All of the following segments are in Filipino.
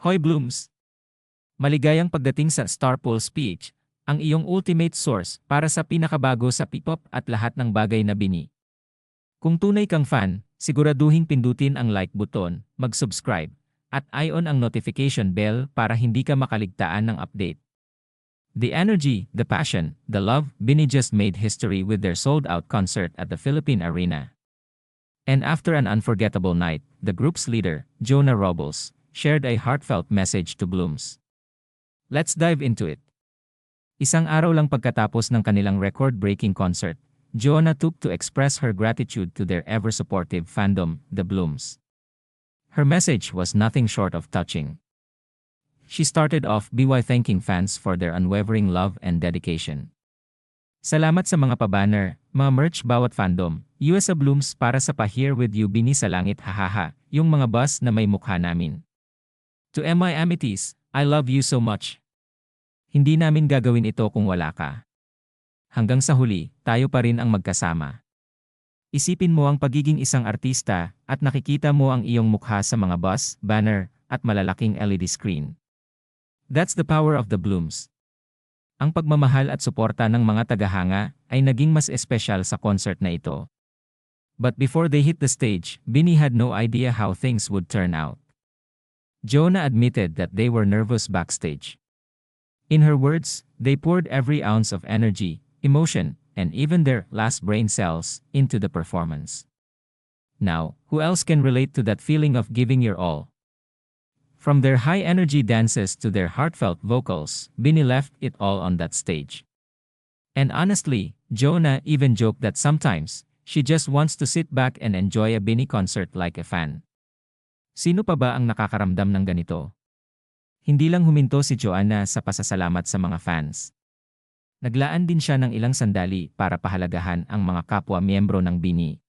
Hoy Blooms! Maligayang pagdating sa Starpool Speech, ang iyong ultimate source para sa pinakabago sa P-pop at lahat ng bagay na bini. Kung tunay kang fan, siguraduhin pindutin ang like button, mag-subscribe, at i-on ang notification bell para hindi ka makaligtaan ng update. The energy, the passion, the love, Bini just made history with their sold-out concert at the Philippine Arena. And after an unforgettable night, the group's leader, Jonah Robles, shared a heartfelt message to Blooms. Let's dive into it. Isang araw lang pagkatapos ng kanilang record-breaking concert, Jonah took to express her gratitude to their ever-supportive fandom, the Blooms. Her message was nothing short of touching. She started off by thanking fans for their unwavering love and dedication. Salamat sa mga pabanner, mga merch bawat fandom, USA Blooms para sa pa-here with you bini sa langit hahaha, yung mga bus na may mukha namin. To MI Amities, I love you so much. Hindi namin gagawin ito kung wala ka. Hanggang sa huli, tayo pa rin ang magkasama. Isipin mo ang pagiging isang artista at nakikita mo ang iyong mukha sa mga bus, banner, at malalaking LED screen. That's the power of the blooms. Ang pagmamahal at suporta ng mga tagahanga ay naging mas espesyal sa concert na ito. But before they hit the stage, Bini had no idea how things would turn out. Jonah admitted that they were nervous backstage. In her words, they poured every ounce of energy, emotion, and even their last brain cells into the performance. Now, who else can relate to that feeling of giving your all? From their high-energy dances to their heartfelt vocals, Bini left it all on that stage. And honestly, Jonah even joked that sometimes, she just wants to sit back and enjoy a Bini concert like a fan. Sino pa ba ang nakakaramdam ng ganito? Hindi lang huminto si Joanna sa pasasalamat sa mga fans. Naglaan din siya ng ilang sandali para pahalagahan ang mga kapwa miyembro ng Bini.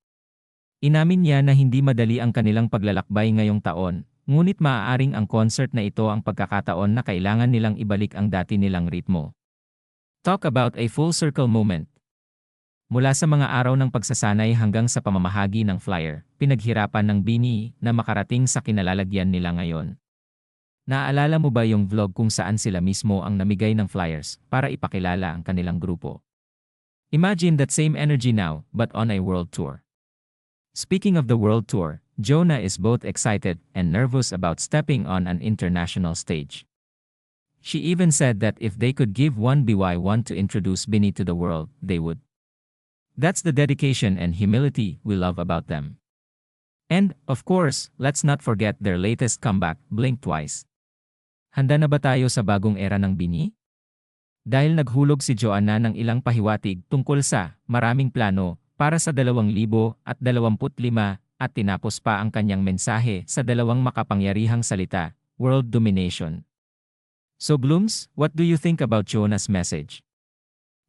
Inamin niya na hindi madali ang kanilang paglalakbay ngayong taon Ngunit maaaring ang concert na ito ang pagkakataon na kailangan nilang ibalik ang dati nilang ritmo. Talk about a full circle moment. Mula sa mga araw ng pagsasanay hanggang sa pamamahagi ng flyer, pinaghirapan ng Bini na makarating sa kinalalagyan nila ngayon. Naaalala mo ba yung vlog kung saan sila mismo ang namigay ng flyers para ipakilala ang kanilang grupo? Imagine that same energy now, but on a world tour. Speaking of the world tour, Jonah is both excited and nervous about stepping on an international stage. She even said that if they could give one BY1 to introduce Bini to the world, they would. That's the dedication and humility we love about them. And, of course, let's not forget their latest comeback, Blink Twice. Handa na ba tayo sa bagong era ng Bini? Dahil naghulog si Joanna ng ilang pahiwatig tungkol sa maraming plano para sa 2025 at tinapos pa ang kanyang mensahe sa dalawang makapangyarihang salita, world domination. So Blooms, what do you think about Jonah's message?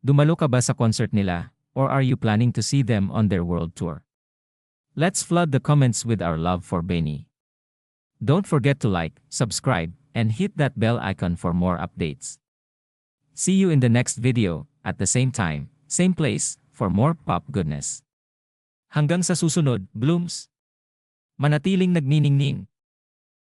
Dumalo ka ba sa concert nila, or are you planning to see them on their world tour? Let's flood the comments with our love for Benny. Don't forget to like, subscribe, and hit that bell icon for more updates. See you in the next video, at the same time, same place, for more pop goodness. Hanggang sa susunod, Blooms! Manatiling nagniningning,